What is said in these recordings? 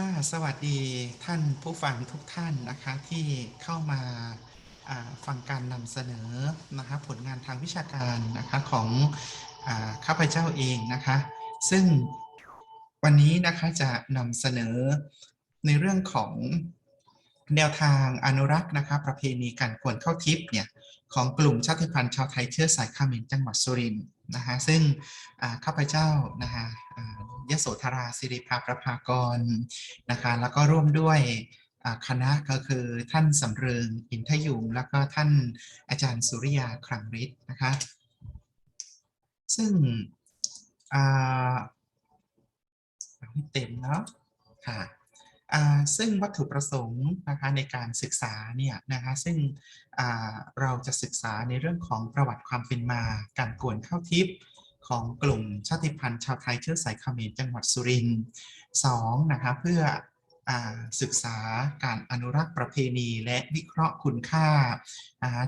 ค่ะสวัสดีท่านผู้ฟังทุกท่านนะคะที่เข้ามาฟังการนำเสนอนะคะผลงานทางวิชาการนะคะของอข้าพเจ้าเองนะคะซึ่งวันนี้นะคะจะนำเสนอในเรื่องของแนวทางอนุรักษ์นะคะประเพณีการกวนเข้าทิพย์เนี่ย ของกลุ่มชาติพันธุ์ชาวไทยเชื้อสายเขมรจังหวัดสุรินทร์นะคะซึ่งข้าพเจ้านะคะยโสธราสิริภาประภากรนะคะแล้วก็ร่วมด้วยคณะก็คือท่านสำเริงอินทยุงแล้วก็ท่านอาจารย์สุริยาครังฤทธิ์นะคะซึ่งอ่เต็มเนาะค่ะ ซึ่งวัตถุประสงค์นะคะในการศึกษาเนี่ยนะคะซึ่งเราจะศึกษาในเรื่องของประวัติความเป็นมาการกวนข้าวทิพย์ของกลุ่มชาติพันธุ์ชาวไทยเชื้อสายเขมรจังหวัดสุรินทร์สองนะคะเพื่ออศึกษาการอนุรักษ์ประเพณีและวิเคราะห์คุณค่า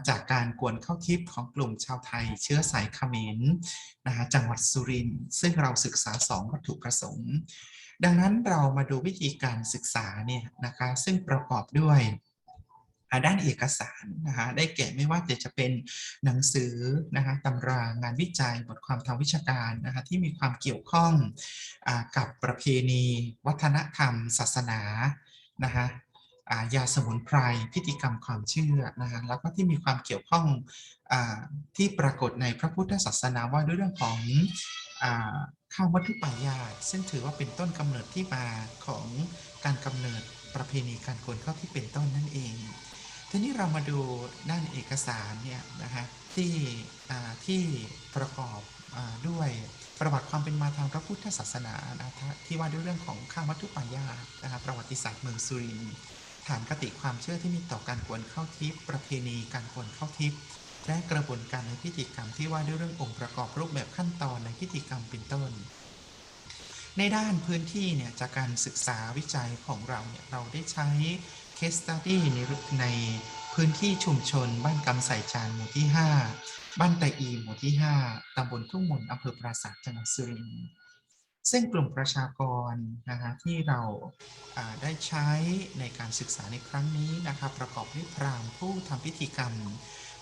จากการกวนข้าวทิพย์ของกลุ่มชาวไทยเชื้อสายเขมรนะคะจังหวัดสุรินทร์ซึ่งเราศึกษาสองวัตถุประสงค์ ดังนั้นเรามาดูวิธีการศึกษาเนี่ยนะคะซึ่งประกอบด้วยด้านเอกสารนะคะได้แก่ไม่ว่าจะเป็นหนังสือนะคะตำรางานวิจัยบทความทางวิชาการนะคะที่มีความเกี่ยวข้องอกับประเพณี วัฒนธรรม ศาสนานะคะายาสมุนไพรพิธีกรรมความเชื่อนะคะแล้วก็ที่มีความเกี่ยวข้องอที่ปรากฏในพระพุทธศาสนาว่าด้วยเรื่องของข้าวมัทุปายาซึ่งถือว่าเป็นต้นกำเนิดที่มาของการกำเนิดประเพณีการกวนข้าวที่เป็นต้นนั่นเอง ทีนี้เรามาดูด้านเอกสารเนี่ยนะคะที่ที่ประกอบอด้วยประวัติความเป็นมาทางพระพุทธศาสนานะที่ว่าด้วยเรื่องของข้าวมัทุปายานะคะประวัติศาสตร์เมืองสุรินทร์ฐานคติความเชื่อที่มีต่อการกวนข้าวทิพย์ประเพณีการกวนข้าวทิพย์ และกระบวนการในพิธีกรรมที่ว่าด้วยเรื่ององค์ประกอบรูปแบบขั้นตอนในพิธีกรรมเป็นต้น ในด้านพื้นที่เนี่ยจากการศึกษาวิจัยของเราเนี่ยเราได้ใช้ case study ในในพื้นที่ชุมชน บ้านกำไสจานหมู่ที่ 5 บ้านไตอีหมู่ที่ 5ตำบลทุ่งมนอำเภอปราสาทจังหวัดสุรินทร์ซึ่งกลุ่มประชากรนะคะที่เราาได้ใช้ในการศึกษาในครั้งนี้นะครับประกอบด้วยพราหมณ์ผู้ทำพิธีกรรม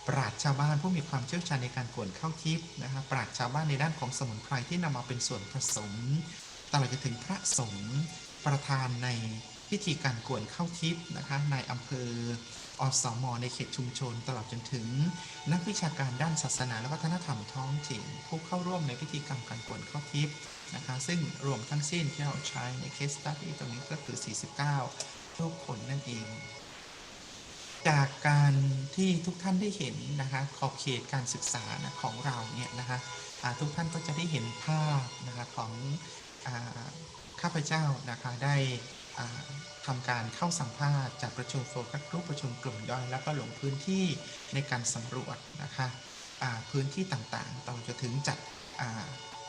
ปราชญ์ชาวบ้านผู้มีความเชี่ยวชาญในการกวนข้าวทิพย์นะครับปราชญ์ชาวบ้านในด้านของสมุนไพรที่นำมาเป็นส่วนผสมตลอดจนถึงพระสงฆ์ประธานในพิธีการกวนข้าวทิพย์นะคะในอำเภออสมในเขตชุมชน ตลอดจนถึง นักวิชาการด้านศาสนา และวัฒนธรรมท้องถิ่นผู้เข้าร่วมในพิธีกรรมการกวนข้าวทิพย์นะคะซึ่งรวมทั้งสิ้นที่เราใช้ในเคสตัดดี้ตรงนี้ก็คือ 49รูปคนนั่นเอง จากการที่ทุกท่านได้เห็นนะคะขอบเขตการศึกษาของเราเนี่ยนะคะทุกท่านก็จะได้เห็นภาพนะคะของอข้าพเจ้านะคะได้อ่าทำการเข้าสัมภาษณ์จากประชุมโฟกัสรุ๊ปประชุมกลุ่มย่อยแล้วก็ลงพื้นที่ในการสำรวจนะคะพื้นที่ต่างๆต่อจะถึงจัด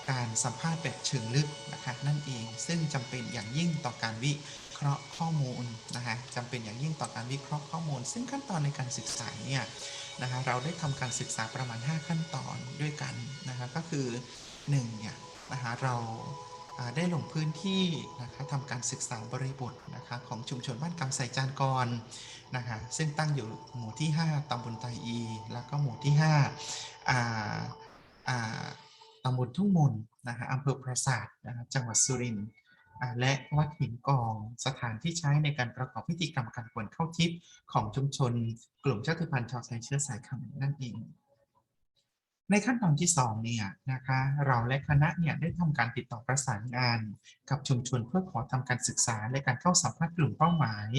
การสัมภาษณ์แบบเชิงลึกนะคะนั่นเองซึ่งจำเป็นอย่างยิ่งต่อการวิ เคราะห์ข้อมูลนะคะจำเป็นอย่างยิ่งต่อการวิเคราะห์ข้อมูล ซึ่งขั้นตอนในการศึกษาเนี่ยนะคะเราได้ทำการศึกษาประมาณ 5 ขั้นตอนด้วยกันนะคะก็คือ1เนี่ยนะคะเราได้ลงพื้นที่นะคะทำการศึกษาบริบทนะคะของชุมชนบ้านกำไสจานกรนะคะซึ่งตั้งอยู่หมู่ที่ 5ตำบลไตอี แล้วก็หมู่ที่5อ่าอ่าตำบลทุ่งมนนะคะอำเภอปราสาทนะคะจังหวัดสุรินทร์ และวัดหินกองสถานที่ใช้ในการประกอบพิธีกรรมการกวนเข้าทิพย์ของชุมชน กลุ่มชาติพันธุ์ชาวไทยเชื้อสายเขมรนั่นเอง ในขั้นตอนที่2เนี่ยนะคะเราและคณะเนี่ยได้ทำการติดต่อประสานงาน กับชุมชนเพื่อขอทำการศึกษาและการเข้าสัมภาษณ์กลุ่มเป้าหมาย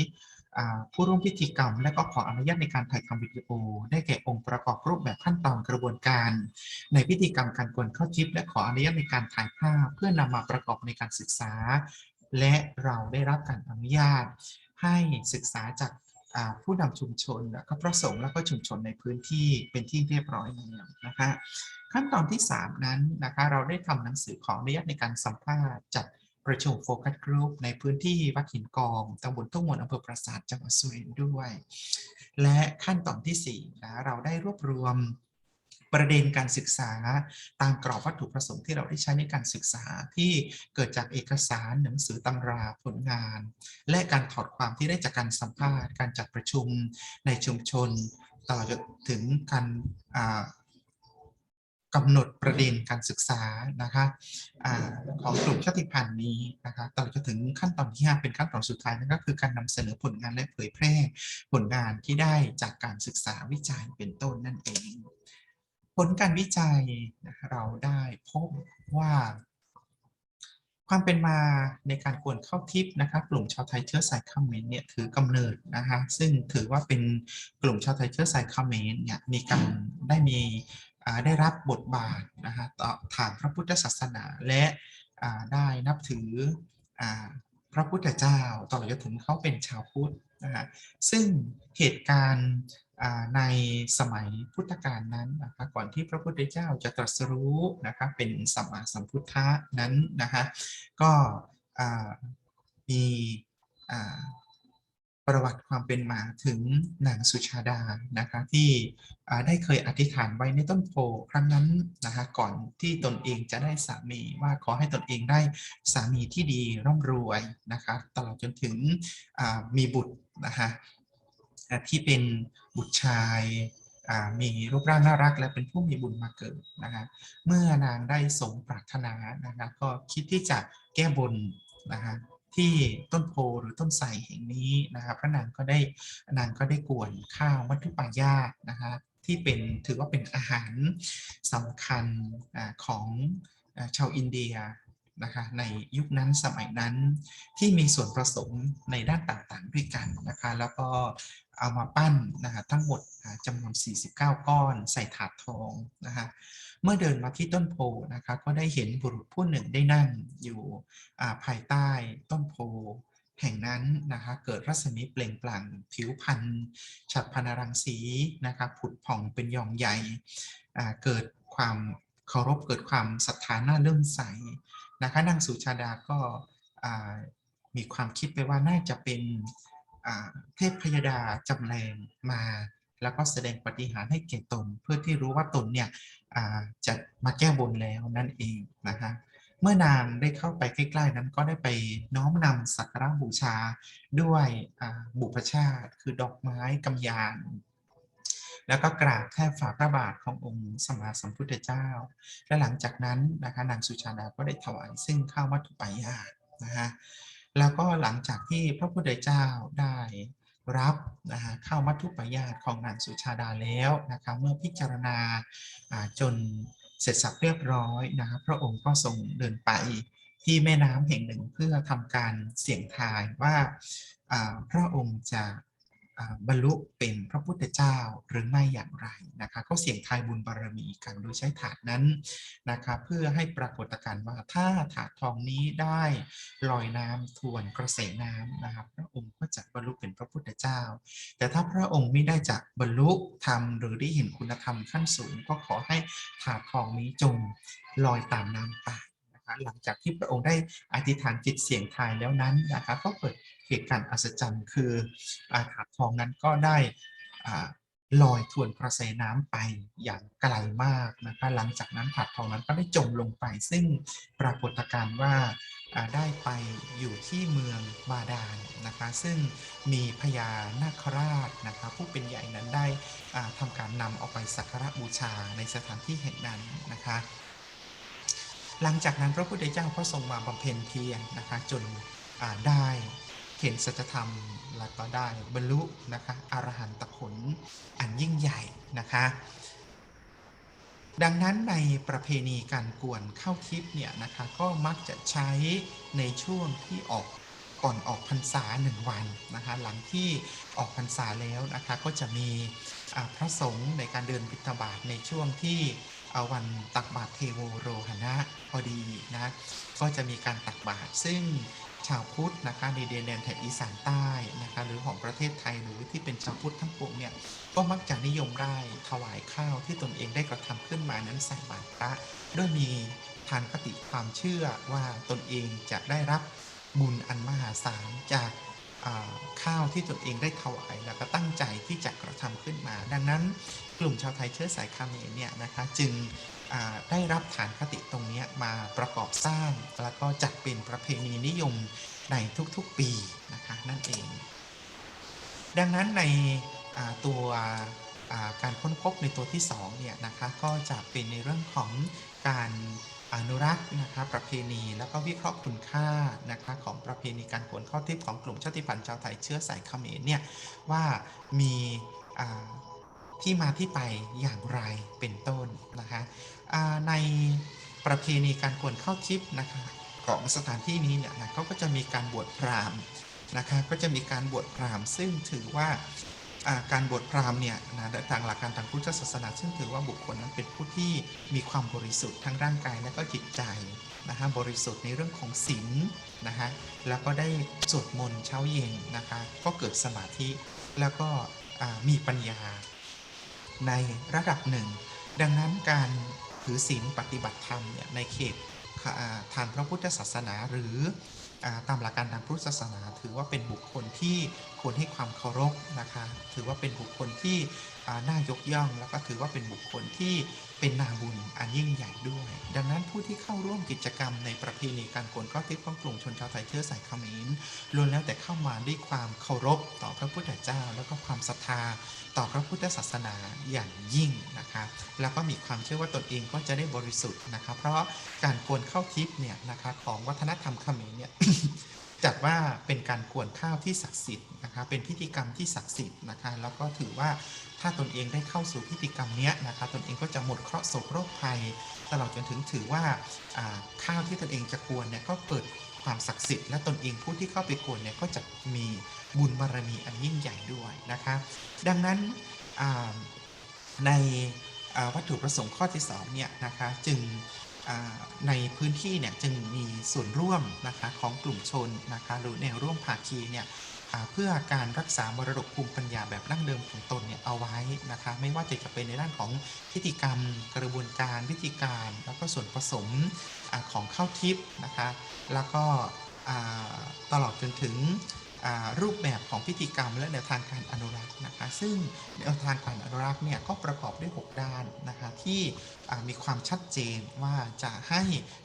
ผู้ร่วมพิธีกรรม และก็ขออนุญาตในการถ่ายทำวิดีโอ ได้แก่องค์ประกอบรูปแบบขั้นตอนกระบวนการ ในพิธีกรรมการกวนข้าทิพย์และขออนุญาตในการถ่ายภาพ เพื่อนำมาประกอบในการศึกษา และเราได้รับการอนุญาต ให้ศึกษาจากผู้นำชุมชนแล้วก็พระสงฆ์แล้วก็ชุมชนในพื้นที่เป็นที่เรียบร้อยแล้วนะคะขั้นตอนที่ 3 นั้นนะคะเราได้ทำหนังสือขออนุญาตในการสัมภาษณ์จัด ประชุมโฟกัสกรุ๊ปในพื้นที่วัดหินกองตำบลทุ่งมนอำเภอปราสาทจังหวัดสุรินทร์ด้วย และขั้นตอนที่4นะเราได้รวบรวมประเด็นการศึกษาตามกรอบวัตถุประสงค์ที่เราได้ใช้ในการศึกษาที่เกิดจากเอกสารหนังสือตำราผลงาน และการถอดความที่ได้จากการสัมภาษณ์ การจัดประชุมในชุมชนตลอดจนถึงการ กำหนดประเด็นการศึกษานะคะอาของกลุ่มชาติพันธุ์นี้นะคะตลอดจนถึงขั้นตอนที่ 5 เป็นขั้นตอนสุดท้ายนั่นก็คือการนำเสนอผลงานและเผยแพร่ผลงานที่ได้จากการศึกษาวิจัยเป็นต้นนั่นเอง ผลการวิจัยะะเราได้พบว่าความเป็นมาในการกวนเข้าทิพย์นะครับกลุ่มชาวไทยเชื้อสายเขมรเนี่ยถือกำเนิดนะคะซึ่งถือว่าเป็นกลุ่มชาวไทยเชื้อสายเขมรเนี่ยมีการได้มี ได้รับบทบาทนะฮะต่อฐานพระพุทธศาสนาและได้นับถืออพระพุทธเจ้าตลอดจนถึงเขาเป็นชาวพุทธนะฮะซึ่งเหตุการณ์ในสมัยพุทธกาลนั้นนะคะก่อนที่พระพุทธเจ้าจะตรัสรู้นะคะเป็นสัมมาสัมพุทธะนั้นนะคะก็มี ประวัติความเป็นมาถึงนางสุชาดานะคะที่ได้เคยอธิษฐานไว้ในต้นโพครั้งนั้นนะคะก่อนที่ตนเองจะได้สามีว่าขอให้ตนเองได้สามีที่ดีร่ำรวยนะคะตลอดจนถึงมีบุตรนะคะที่เป็นบุตรชายมีรูปร่างน่ารักและเป็นผู้มีบุญมาเกิดนะคะเมื่อนางได้สมปรารถนานะคะก็คิดที่จะแก้บนนะคะ ที่ต้นโพหรือต้นไทรแห่งนี้นะคะพระนางก็ได้นางก็ได้กวนข้าวมัทุปายาตนะฮะที่เป็นถือว่าเป็นอาหารสำคัญอของชาวอินเดีย นะคะในยุคนั้นสมัยนั้นที่มีส่วนผสมในด้านต่างๆด้วยกันนะคะแล้วก็เอามาปั้นนะคะทั้งหมดจำนวน 49 ก้อนใส่ถาดทองนะคะเมื่อเดินมาที่ต้นโพนะคะก็ได้เห็นบุรุษผู้หนึ่งได้นั่งอยู่ภายใต้ต้นโพแห่งนั้นนะคะเกิดรัศมีเปล่งปลั่งผิวพรรณฉับพรรณรังสีนะคะผุดผ่องเป็นหยอมใหญ่เกิดความเคารพเกิดความศรัทธาน่าเลื่อมใส นะคะนางสุชาดาก็มีความคิดไปว่าน่าจะเป็นเทพพยดาจำแรงมา แล้วก็แสดงปฏิหารให้แก่ตน เพื่อที่รู้ว่าตนเนี่ยจะมาแก้บนแล้วนั่นเองนะคะเมื่อนางได้เข้าไปใกล้ๆนั้นก็ได้ไปน้อมนำสักการะบูชาด้วยบุพชาติ คือดอกไม้กำยาน แล้วก็กราบแทบฝ่าพระบาทขององค์สมมาสัมพุทธเจ้า และหลังจากนั้นนะคะนางสุชาดาก็ได้ถวายซึ่งข้าวมัทุปายาตนะฮะแล้วก็หลังจากที่พระพุทธเจ้าได้รับนะฮะข้าวมัทุปายาตของนางสุชาดาแล้วนะคะเมื่อพิจารณาจนเสร็จสับเรียบร้อยนะครับพระองค์ก็ทรงเดินไปที่แม่น้ำแห่งหนึ่งเพื่อทำการเสี่ยงทายว่าพระองค์จะ บรรลุเป็นพระพุทธเจ้าหรือไม่อย่างไรนะคะก็เสี่ยงทายบุญบารมีกันโดยใช้ถาดนั้นนะคะเพื่อให้ปรากฏการณ์ว่าถ้าถาดทองนี้ได้ลอยน้ำทวนกระแสน้ำนะครับพระองค์ก็จะบรรลุเป็นพระพุทธเจ้า แต่ถ้าพระองค์ไม่ได้จะบรรลุธรรมหรือได้เห็นคุณธรรมขั้นสูง ก็ขอให้ถาดทองนี้จงลอยตามน้ำไปนะคะหลังจากที่พระองค์ได้อธิษฐานจิตเสี่ยงทายแล้วนั้นนะคะก็เกิด เหตุการณ์อัศจรรย์คืออาถาดทองนั้นก็ได้อ่าลอยทวนกระแสน้ำไปอย่างไกลมากนะคะหลังจากนั้นถาดทองนั้นก็ได้จมลงไป ซึ่งปรากฏการณ์ว่าอ่าได้ไปอยู่ที่เมืองบาดาลนะคะ ซึ่งมีพญานาคราชนะคะผู้เป็นใหญ่นั้นได้อ่าทำการนำเอาไปสักการะบูชาในสถานที่แห่งนั้นนะคะ หลังจากนั้นพระพุทธเจ้าก็ทรงมาบำเพ็ญเพียรนะคะจนอ่าได้ เห็นสัจธรรมแล้วก็ได้บรรลุนะคะอรหันตผลอันยิ่งใหญ่นะคะ ดังนั้นในประเพณีการกวนเข้าทิพย์เนี่ยนะคะก็มักจะใช้ในช่วงที่ออกก่อนออกพรรษาหนึ่งวันนะคะหลังที่ออกพรรษาแล้วนะคะก็จะมีพระสงฆ์ในการเดินบิณฑบาตในช่วงที่วันตักบาตรเทโวโรหณะพอดีนะก็จะมีการตักบาตรซึ่ง ชาวพุทธนะคะในดินแดนแถบอีสานใต้นะคะหรือของประเทศไทยหรือที่เป็นชาวพุทธทั้งปวงเนี่ยก็มักจะนิยมได้ถวายข้าวที่ตนเองได้กระทำขึ้นมานั้นใส่บาตรพระด้วยมีทานคติความเชื่อว่าตนเองจะได้รับบุญอันมหาศาลจากข้าวที่ตนเองได้ถวายแล้วก็ตั้งใจที่จะกระทำขึ้นมา ดังนั้น กลุ่มชาวไทยเชื้อสายคาเขมรเนี่ยนะคะจึงได้รับฐานคติตรงเนี้ยมาประกอบสร้าง แล้วก็จัดเป็นประเพณีนิยมในทุกๆปีนะคะนั่นเอง ดังนั้นในตัวการค้นพบในตัวที่2เนี่ยนะคะก็จะเป็นในเรื่องของการอนุรักษ์นะคะประเพณีแล้วก็วิเคราะห์คุณค่านะคะของประเพณีการขนข้าวทิพย์ของกลุ่มชาติพันธุ์ชาวไทยเชื้อสายเขมรเนี่ยว่ามีา ที่มาที่ไปอย่างไรเป็นต้นนะคะในประเพณีการขนข้าวทิพย์นะคะของสถานที่นี้เนี่ยนะเขาก็จะมีการบวชพราหมณ์นะคะก็จะมีการบวชพราหมณ์ซึ่งถือว่าการบวชพราหมณ์เนี่ยนะทางหลักการทางพุทธศาสนา ซึ่งถือว่าบุคคลนั้นเป็นผู้ที่มีความบริสุทธิ์ทั้งร่างกายและก็จิตใจนะฮะบริสุทธิ์ในเรื่องของศีลนะฮะแล้วก็ได้สวดมนต์เช้าเย็นนะคะก็เกิดสมาธิแล้วก็มีปัญญา ในระดับหนึ่ง ดังนั้นการถือศีลปฏิบัติธรรมเนี่ยในเขตทางพระพุทธศาสนาหรืออตามหลักการทางพุทธศาสนา ถือว่าเป็นบุคคลที่ควรให้ความเคารพนะคะ ถือว่าเป็นบุคคลที่น่ายกย่อง แล้วก็ถือว่าเป็นบุคคลที่ เป็นนาบุญอันยิ่งใหญ่ด้วย ดังนั้นผู้ที่เข้าร่วมกิจกรรมในประเพณีการโกนข้าวทิพย์ของกลุ่มชนชาวไทยเชื้อสายเขมรล้วนแล้วแต่เข้ามาด้วยความเคารพต่อพระพุทธเจ้า แล้วก็ความศรัทธาต่อพระพุทธศาสนาอย่างยิ่งนะคะแล้วก็มีความเชื่อว่าตนเองก็จะได้บริสุทธิ์นะคะเพราะการกวนข้าวทิพย์เนี่ยนะคะของวัฒนธรรมเขมรเนี่ยจัดว่าเป็นการกวนข้าวที่ศักดิ์สิทธิ์นะคะเป็นพิธีกรรมที่ศักดิ์สิทธิ์นะคะแล้วก็ถือว่า ถ้าตนเองได้เข้าสู่พิธีกรรมนี้นะคะตนเองก็จะหมดเคราะห์โศกโรคภัย ตลอดจนถึงถือว่าข้าวที่ตนเองจะกวนเนี่ยก็เปิดความศักดิ์สิทธิ์และตนเองผู้ที่เข้าไปกวนเนี่ยก็จะมีบุญบารมีอันยิ่งใหญ่ด้วยนะคะดังนั้นในวัตถุประสงค์ข้อที่สองเนี่ยนะคะจึงในพื้นที่เนี่ยจึงมีส่วนร่วมนะคะของกลุ่มชนนะคะหรือแนวร่วมภาคีเนี่ย เพื่อการรักษามรดกภูมิปัญญาแบบดั้งเดิมของตนเนี่ยเอาไว้นะคะไม่ว่าจะเป็นในด้านของพิธีกรรม กระบวนการวิธีการ แล้วก็ส่วนผสมอของข้าวทิพย์นะคะแล้วก็ตลอดจนถึง รูปแบบของพิธีกรรมและแนวทางการอนุรักษ์นะคะ ซึ่งแนวทางการอนุรักษ์เนี่ยก็ประกอบด้วย 6 ด้านนะคะที่มีความชัดเจนว่าจะให้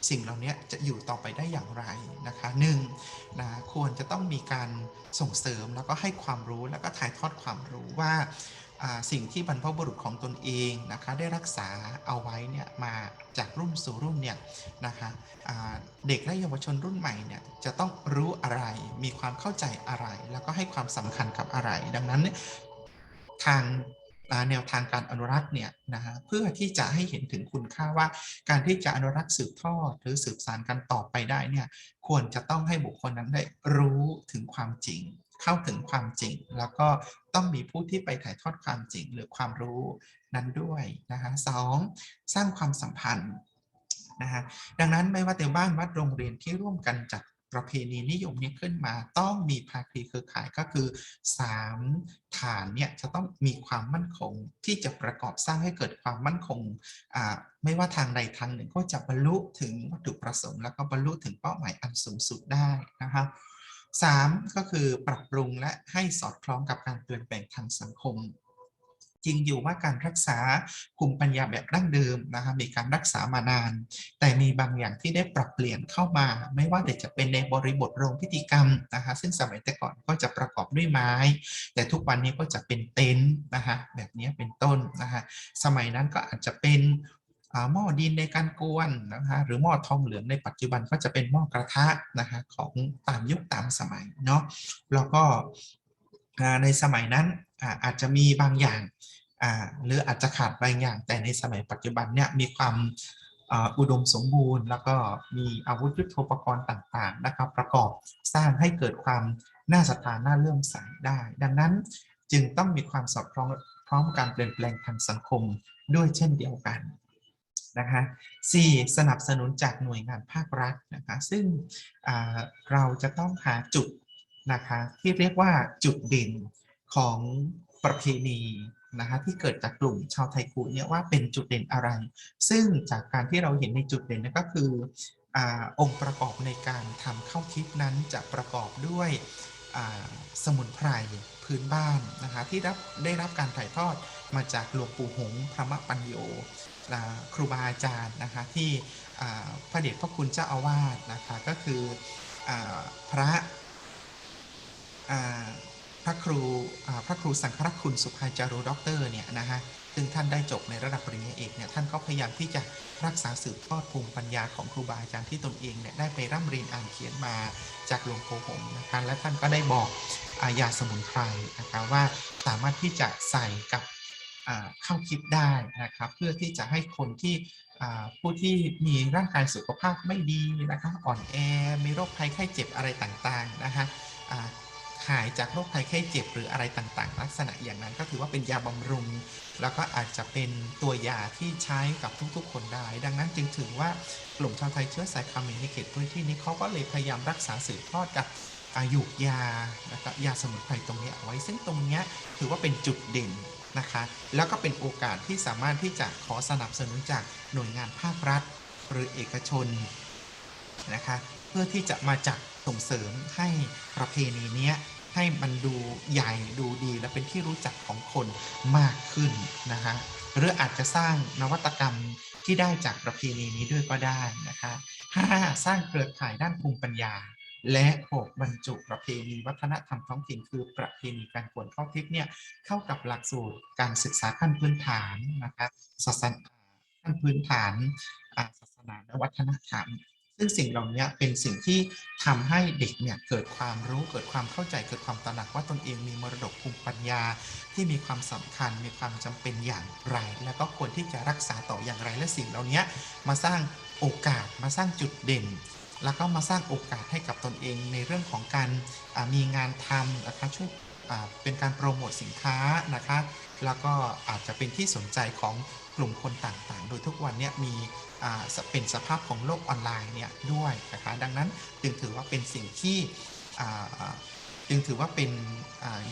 สิ่งเหล่านี้จะอยู่ต่อไปได้อย่างไรนะคะหนึ่งนะควรจะต้องมีการส่งเสริมแล้วก็ให้ความรู้แล้วก็ถ่ายทอดความรู้ว่า สิ่งที่บรรพบุรุษของตนเองนะคะได้รักษาเอาไว้เนี่ยมาจากรุ่นสู่รุ่นเนี่ยนะคะเด็กและเยาวชนรุ่นใหม่เนี่ยจะต้องรู้อะไรมีความเข้าใจอะไร แล้วก็ให้ความสำคัญกับอะไร ดังนั้นทางแนวทางการอนุรักษ์เนี่ยนะฮะเพื่อที่จะให้เห็นถึงคุณค่าว่า การที่จะอนุรักษ์สืบทอดหรือสืบสานกันต่อไปได้เนี่ยควรจะต้องให้บุคคลนั้นได้รู้ถึงความจริง เข้าถึงความจริง แล้วก็ต้องมีผู้ที่ไปถ่ายทอดความจริงหรือความรู้นั้นด้วยนะคะสองสร้างความสัมพันธ์นะฮะดังนั้นไม่ว่าแต่บ้านวัดโรงเรียนที่ร่วมกันจัดประเพณีนิยมนี้ขึ้นมาต้องมีภาคีเครือข่ายก็คือ 3 ฐานเนี่ยจะต้องมีความมั่นคงที่จะประกอบสร้างให้เกิดความมั่นคงอ่าไม่ว่าทางใดทางหนึ่งก็จะบรรลุถึงวัตถุประสงค์ แล้วก็บรรลุถึงเป้าหมายอันสูงสุดได้นะครับ สามก็คือปรับปรุงและให้สอดคล้องกับการเปลี่ยนแปลงทางสังคมจริงอยู่ว่าการรักษาภูมิปัญญาแบบดั้งเดิมนะคะมีการรักษามานาน แต่มีบางอย่างที่ได้ปรับเปลี่ยนเข้ามา ไม่ว่าแต่จะเป็นในบริบทโรงพิธีกรรมนะคะซึ่งสมัยแต่ก่อนก็จะประกอบด้วยไม้ แต่ทุกวันนี้ก็จะเป็นเต็นท์นะคะแบบนี้เป็นต้นนะคะสมัยนั้นก็อาจจะเป็น หม้อดินในการกวนนะคะหรือหม้อทองเหลืองในปัจจุบันก็จะเป็นหม้อกระทะนะคะของตามยุคตามสมัยเนาะแล้วก็ในสมัยนั้นอาจจะมีบางอย่างหรืออาจจะขาดบางอย่าง แต่ในสมัยปัจจุบันเนี่ยมีความอุดมสมบูรณ์ แล้วก็มีอาวุธยุทโธปกรณ์ต่างๆนะครับประกอบสร้างให้เกิดความน่าศรัทธาน่าเลื่อมใสได้ ดังนั้นจึงต้องมีความสอดคล้องพร้อมการเปลี่ยนแปลงทางสังคมด้วยเช่นเดียวกัน นะคะ 4. สนับสนุนจากหน่วยงานภาครัฐนะคะซึ่งเราจะต้องหาจุดนะคะที่เรียกว่าจุดเด่นของประเพณีนะคะที่เกิดจากกลุ่มชาวไทยกูเนี่ยว่าเป็นจุดเด่นอะไร ซึ่งจากการที่เราเห็นในจุดเด่นนั่นก็คืออองค์ประกอบในการทำข้าวทิพนั้นจะประกอบด้วยสมุนไพรพื้นบ้านนะคะที่รับได้รับการถ่ายทอดมาจากหลวงปู่หงพระมะปัญโย ครูบาอาจารย์นะคะที่พระเดชพระคุณเจ้าอาวาสนะคะก็คืออพระพระครูพระครูสังฆรักษ์คุณสุภาจารุด็อกเตอร์เนี่ยนะฮะซึ่งท่านได้จบในระดับปริญญาเอกเนี่ยท่านก็พยายามที่จะรักษาสืบทอดภูมิปัญญาของครูบาอาจารย์ที่ตนเองเนี่ยได้ไปร่ำเรียนอ่านเขียนมาจากหลวงปู่หงนะคะและท่านก็ได้บอกอายาสมุนไพรนะคะว่าสามารถที่จะใส่กับ อ่าข้าวทิพย์ได้นะครับ เพื่อที่จะให้คนที่ผู้ที่มีร่างกายสุขภาพไม่ดีนะคะอ่อนแอมีโรคภัยไข้เจ็บอะไรต่างๆนะคะหายจากโรคภัยไข้เจ็บหรืออะไรต่างๆ ลักษณะอย่างนั้นก็ถือว่าเป็นยาบำรุง แล้วก็อาจจะเป็นตัวยาที่ใช้กับทุกๆ คนได้ ดังนั้นจึงถือว่ากลุ่มชาวไทยเชื้อสายคาเมรในเขตพื้นที่นี้เขาก็เลยพยายามรักษาสืบทอดกับอายุยานะครับยาสมุนไพรตรงนี้เอาไว้ซึ่งตรงนี้ถือว่าเป็นจุดเด่น นะคะ แล้วก็เป็นโอกาสที่สามารถที่จะขอสนับสนุนจากหน่วยงานภาครัฐ หรือเอกชนนะคะเพื่อที่จะมาจัดส่งเสริมให้ประเพณีเนี้ยให้มันดูใหญ่ดูดีและเป็นที่รู้จักของคนมากขึ้นนะคะหรืออาจจะสร้างนวัตกรรมที่ได้จากประเพณีนี้ด้วยก็ได้นะคะห้าสร้างเครือข่ายด้านภูมิปัญญา และหกบรรจุประเพณีวัฒนธรรมท้องถิ่นคือประเพณีการกวนข้าวทิพย์เนี่ยเข้ากับหลักสูตรการศึกษาขั้นพื้นฐานนะคะศาสนาขั้นพื้นฐานศาสนาและวัฒนธรรม ซึ่งสิ่งเหล่านี้เป็นสิ่งที่ทำให้เด็กเนี่ยเกิดความรู้เกิดความเข้าใจเกิดความตระหนักว่าตนเองมีมรดกภูมิปัญญา ที่มีความสำคัญมีความจำเป็นอย่างไร แล้วก็ควรที่จะรักษาต่ออย่างไรและสิ่งเหล่านี้มาสร้างโอกาสมาสร้างจุดเด่น แล้วก็มาสร้างโอกาสให้กับตนเองในเรื่องของการมีงานทำนะคะช่วยเป็นการโปรโมทสินค้านะคะ แล้วก็อาจจะเป็นที่สนใจของกลุ่มคนต่างๆ โดยทุกวันนี้มีเป็นสภาพของโลกออนไลน์เนี่ยด้วยนะคะ ดังนั้นจึงถือว่าเป็นสิ่งที่จึงถือว่าเป็น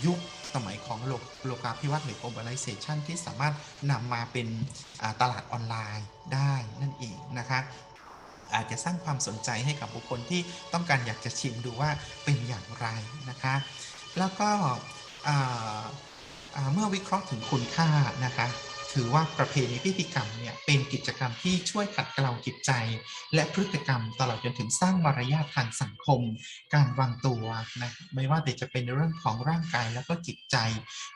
ยุคสมัยของโลกโลกาภิวัตน์หรือ globalization ที่สามารถนำมาเป็นตลาดออนไลน์ได้นั่นเองนะคะ อาจจะสร้างความสนใจให้กับบุคคลที่ต้องการอยากจะชิมดูว่าเป็นอย่างไรนะคะ แล้วก็เมื่อวิเคราะห์ถึงคุณค่านะคะ ถือว่าประเพณีพิธีกรรมเนี่ยเป็นกิจกรรมที่ช่วยขัดเกลาจิตใจ และพฤติกรรมตลอดจนถึงสร้างมารยาททางสังคม การวางตัวนะไม่ว่าแต่จะเป็นเรื่องของร่างกายแล้วก็จิตใจ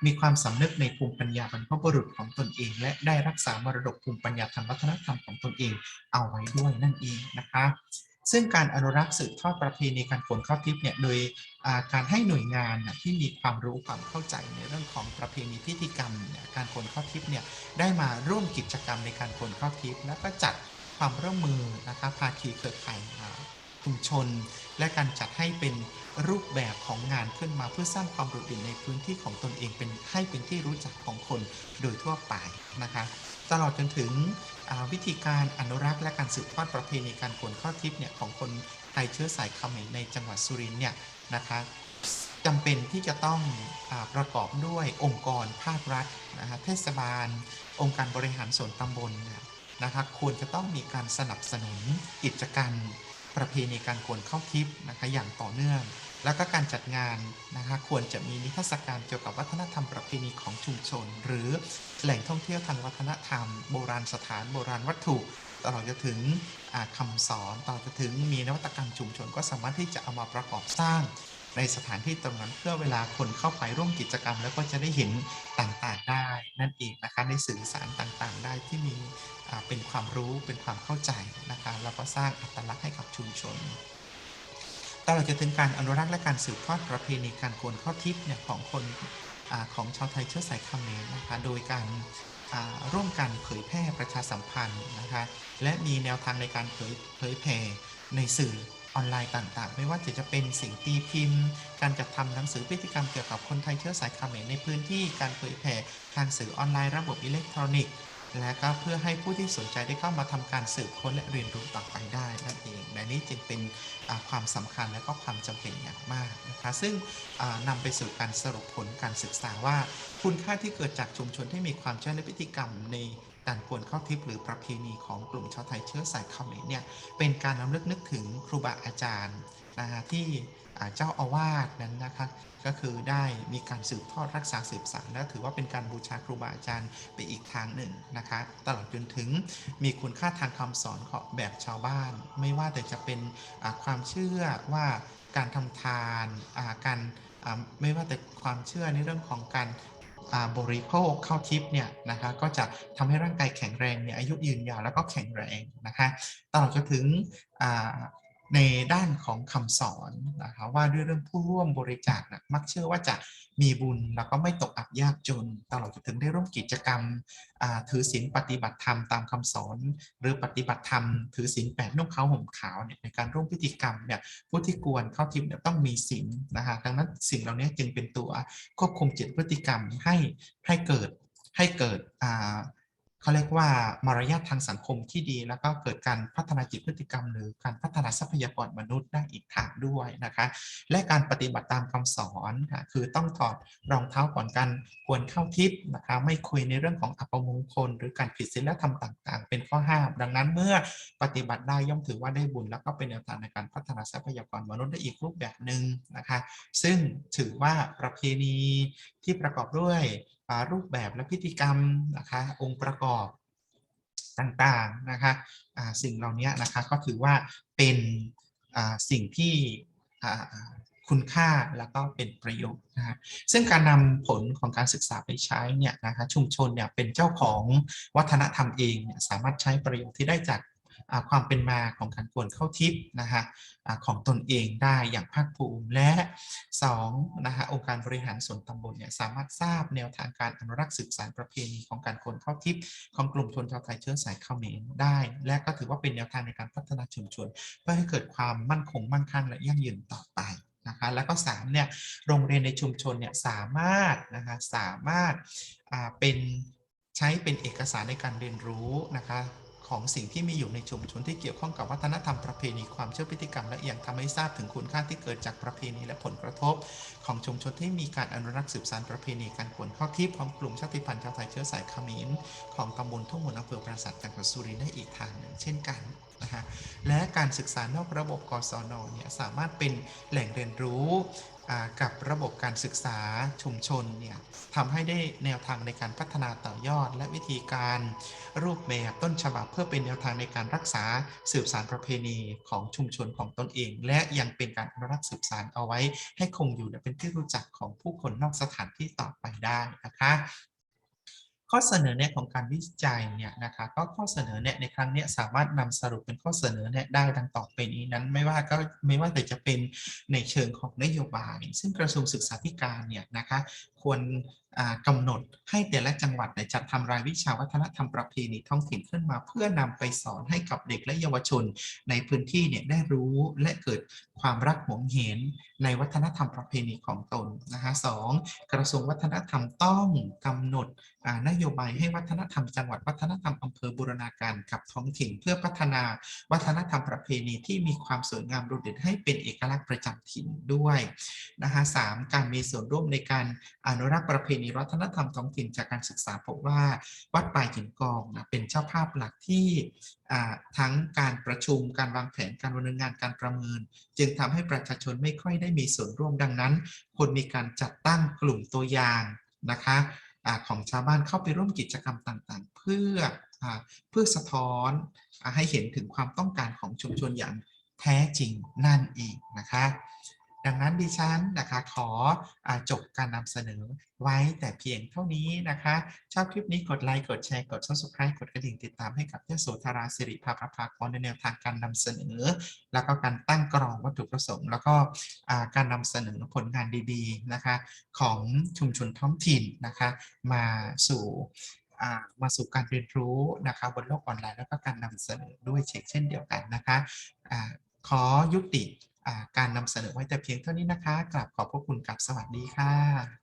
มีความสำนึกในภูมิปัญญาบรรพบุรุษของตนเอง และได้รักษามรดกภูมิปัญญาทางวัฒนธรรมของตนเอง เอาไว้ด้วยนั่นเองนะคะ ซึ่งการอนุรักษ์สืบทอดประเพณีการขนข้าวทิพย์เนี่ยโดยาการให้หน่วยงานที่มีความรู้ความเข้าใจในเรื่องของประเพณีพิธีกรรมเนี่ยการขนข้าวทิพย์เนี่ยได้มาร่วมกิจกรรมในการขนข้าวทิพย์แล้วก็จัดความร่วมมือนะคะภาคีเครือข่ายชุมชน และการจัดให้เป็นรูปแบบของงานขึ้นมาเพื่อสร้างความโดดเด่นในพื้นที่ของตนเองเป็นให้เป็นที่รู้จักของคนโดยทั่วไปนะคะ ตลอดจนถึง วิธีการอนุรักษ์และการสืบทอดประเพณีการขนข้าวทิพย์เนี่ยของคนไทยเชื้อสายเขมรในจังหวัดสุรินทร์เนี่ยนะคะจำเป็นที่จะต้องอประกอบด้วยองค์กรภาครัฐนะคะเทศบาล องค์การบริหารส่วนตำบลนนะคะควรจะต้องมีการสนับสนุนกิจกรรมประเพณีการขนข้าวทิพย์นะคะอย่างต่อเนื่อง แล้วก็การจัดงานนะคะควรจะมีนิทรรศการเกี่ยวกับวัฒนธรรมประเพณีของชุมชน หรือแหล่งท่องเที่ยวทางวัฒนธรรม โบราณสถานโบราณวัตถุตลอดจนถึงอ่าคำสอนตลอดจนถึงมีนวัตกรรมชุมชน ก็สามารถที่จะเอามาประกอบสร้าง ในสถานที่ตรงนั้นเพื่อเวลาคนเข้าไปร่วมกิจกรรม แล้วก็จะได้เห็นต่างๆได้นั่นเองนะคะในสื่อสารต่างๆ ได้ที่มีเป็นความรู้เป็นความเข้าใจนะคะแล้วก็สร้างอัตลักษณ์ให้กับชุมชน ตลอดจนถึงการอนุรักษ์และการสืบทอดประเพณีการโกนข้าวทิพย์เนี่ยของคนอของชาวไทยเชื้อสายเขมรนะคะโดยการร่วมกันเผยแพร่ประชาสัมพันธ์นะคะและมีแนวทางในการเผยเผยแผ่ในสื่อออนไลน์ต่างๆ ไม่ว่าจะจะเป็นสิ่งตีพิมพ์ การจัดทำหนังสือพฤติกรรมเกี่ยวกับคนไทยเชื้อสายเขมรในพื้นที่การเผยแผ่ทางสื่อออนไลน์ระบบอิเล็กทรอนิกส์ และก็เพื่อให้ผู้ที่สนใจได้เข้ามาทำการสืบค้นและเรียนรู้ต่อไปได้นั่นเอง และนี่จึงเป็นความสำคัญและก็ความจำเป็นอย่างมากนะคะซึ่งอ่านำไปสู่การสรุปผลการศึกษาว่า คุณค่าที่เกิดจากชุมชนที่มีความเชื่อและพฤติกรรมในการกวนเข้าทิพย์หรือประเพณีของกลุ่มชาวไทยเชื้อสายเขมรเนี่ยเป็นการนำลึกนึกถึงครูบาอาจารย์นะฮะที่เจ้าอาวาสนั้นนะคะ ก็คือได้มีการสืบทอดรักษาสืบสานและถือว่าเป็นการบูชาครูบาอาจารย์ไปอีกทางหนึ่งนะคะตลอดจนถึงมีคุณค่าทางคำสอนของแบบชาวบ้าน ไม่ว่าแต่จะเป็นความเชื่อว่าการทำทานการไม่ว่าแต่ความเชื่อในเรื่องของการบริโภคเข้าทิพย์เนี่ยนะคะก็จะทำให้ร่างกายแข็งแรงมีอายุยืนยาวแล้วก็แข็งแรงนะคะตลอดจนถึง ในด้านของคำสอนนะคะว่าด้วยเรื่องผู้ร่วมบริจาคนะมักเชื่อว่าจะมีบุญแล้วก็ไม่ตกอับยากจน ตลอดจนถึงได้ร่วมกิจกรรมถือศีลปฏิบัติธรรมตามคำสอน หรือปฏิบัติธรรมถือศีลแปดนุ่งขาวห่มขาวเนี่ยในการร่วมพิธีกรรมเนี่ยผู้ที่กวนเข้าทิพย์เนี่ยต้องมีศีลนะคะดังนั้นสิ่งเหล่านี้จึงเป็นตัวควบคุมจิตพฤติกรรมให้ให้เกิดให้เกิดอ่า เขาเรียกว่ามารยาททางสังคมที่ดี แล้วก็เกิดการพัฒนาจิตพฤติกรรม หรือการพัฒนาทรัพยากรมนุษย์ได้อีกทางด้วยนะคะ และการปฏิบัติตามคำสอนค่ะคือต้องถอดรองเท้าก่อนการควรเข้าทิพย์นะคะไม่คุยในเรื่องของอัปมงคล หรือการผิดศีลธรรมต่าง ๆ เป็นข้อห้าม ดังนั้นเมื่อปฏิบัติได้ย่อมถือว่าได้บุญ แล้วก็เป็นแนวทางในการพัฒนาทรัพยากรมนุษย์ได้อีกรูปแบบหนึ่งนะคะ ซึ่งถือว่าประเพณีที่ประกอบด้วย รูปแบบและพิธีกรรมนะคะองค์ประกอบต่างๆนะคะสิ่งเหล่านี้นะคะก็ถือว่าเป็นสิ่งที่คุณค่าแล้วก็เป็นประโยชน์นะฮะซึ่งการนำผลของการศึกษาไปใช้เนี่ยนะคะชุมชนเนี่ยเป็นเจ้าของวัฒนธรรมเองเนี่ยสามารถใช้ประโยชน์ที่ได้จาก ความเป็นมาของการกวนเข้าทิพย์นะคะของตนเองได้อย่างภาคภูมิและ2นะฮะองค์การบริหารส่วนตำบลเนี่ยสามารถทราบแนวทางการอนุรักษ์สืบสานประเพณีของการโกนเข้าทิพย์ของกลุ่มชนชาวไทยเชื้อสายเขมรได้ และก็ถือว่าเป็นแนวทางในการพัฒนาชุมชนเพื่อให้เกิดความมั่นคงมั่งคั่งและยั่งยืนต่อไปนะคะแล้วก็3เนี่ยโรงเรียนในชุมชนเนี่ยสามารถนะคะสามารถอ่าเป็นใช้เป็นเอกสารในการเรียนรู้นะคะ ของสิ่งที่มีอยู่ในชุมชนที่เกี่ยวข้องกับวัฒนธรรมประเพณีความเชื่อพฤติกรรมและยังทำให้ทราบถึงคุณค่าที่เกิดจากประเพณีและผลกระทบ ของชุมชนที่มีการอนุรักษ์สืบสานประเพณีการขวนเข้าทิพย์ของกลุ่มชาติพันธุ์ชาวไทยเชื้อสายเขมรของตำบลทุ่งมนอำเภอปราสาทจังหวัดสุรินทร์ได้อีกทางหนึ่งเช่นกัน นะฮะและการศึกษานอกระบบกศนเนี่ยสามารถเป็นแหล่งเรียนรู้กับระบบการศึกษาชุมชนเนี่ยทำให้ได้แนวทางในการพัฒนาต่อยอด และวิธีการรูปแบบต้นฉบับ เพื่อเป็นแนวทางในการรักษาสืบสานประเพณีของชุมชนของตนเอง และยังเป็นการอนุรักษ์สืบสานเอาไว้ให้คงอยู่และเป็นที่รู้จักของผู้คนนอกสถานที่ต่อไปได้นะคะ ข้อเสนอแนะของการวิจัยเนี่ยนะคะก็ข้อเสนอแนะในครั้งนี้สามารถนำสรุปเป็นข้อเสนอแนะได้ดังต่อไปนี้นั้น ไม่ว่าก็ไม่ว่าแต่จะเป็นในเชิงของนโยบาย ซึ่งกระทรวงศึกษาธิการเนี่ยนะคะ ควรอ่ากำหนดให้แต่ละจังหวัดเนี่ยจัดทำรายวิชาวัฒนธรรมประเพณีท้องถิ่นขึ้นมา เพื่อนำไปสอนให้กับเด็กและเยาวชน ในพื้นที่เนี่ยได้รู้และเกิดความรักหวงเห็นในวัฒนธรรมประเพณีของตนนะคะสองกระทรวงวัฒนธรรมต้องกำหนดนโยบายให้วัฒนธรรมจังหวัดวัฒนธรรมอำเภอบูรณาการกับท้องถิ่น เพื่อพัฒนาวัฒนธรรมประเพณีที่มีความสวยงามโดดเด่นให้เป็นเอกลักษณ์ประจำถิ่นด้วยนะคะสามการมีส่วนร่วมในการนุรักษ์ประเพณีวัฒนธรรมท้องถิ่นจากการศึกษาพบว่าวัดป่ายหินกองนะเป็นเจ้าภาพหลักที่ทั้งการประชุมการวางแผนการดำเนินงานการประเมิน จึงทำให้ประชาชนไม่ค่อยได้มีส่วนร่วมดังนั้นควรมีการจัดตั้งกลุ่มตัวอย่างนะคะอาของชาวบ้านเข้าไปร่วมกิจกรรมต่างๆ เพื่ออเพื่อสะท้อนอให้เห็นถึงความต้องการของชุมชนอย่างแท้จริงนั่นเองนะคะ ดังนั้นดิฉันนะคะขออจบการนำเสนอไว้แต่เพียงเท่านี้นะคะ ชอบคลิปนี้กดไลค์กดแชร์กด subscribe กดกระดิ่งติดตามให้กับเทศโสธราสิริภาประภากรในแนวทางการนำเสนอ แล้วก็การตั้งกรองวัตถุประสงค์ แล้วก็การนำเสนอผลงานดีๆนะคะของชุมชนท้องถิ่นนะคะมาสู่มาสู่การเรียนรู้นะคะบนโลกออนไลน์แล้วก็การนำเสนอด้วยเช็คเช่นเดียวกันนะคะอ่าขอยุติ การนำเสนอไว้แต่เพียงเท่านี้นะคะ กลับขอบพระคุณกับสวัสดีค่ะ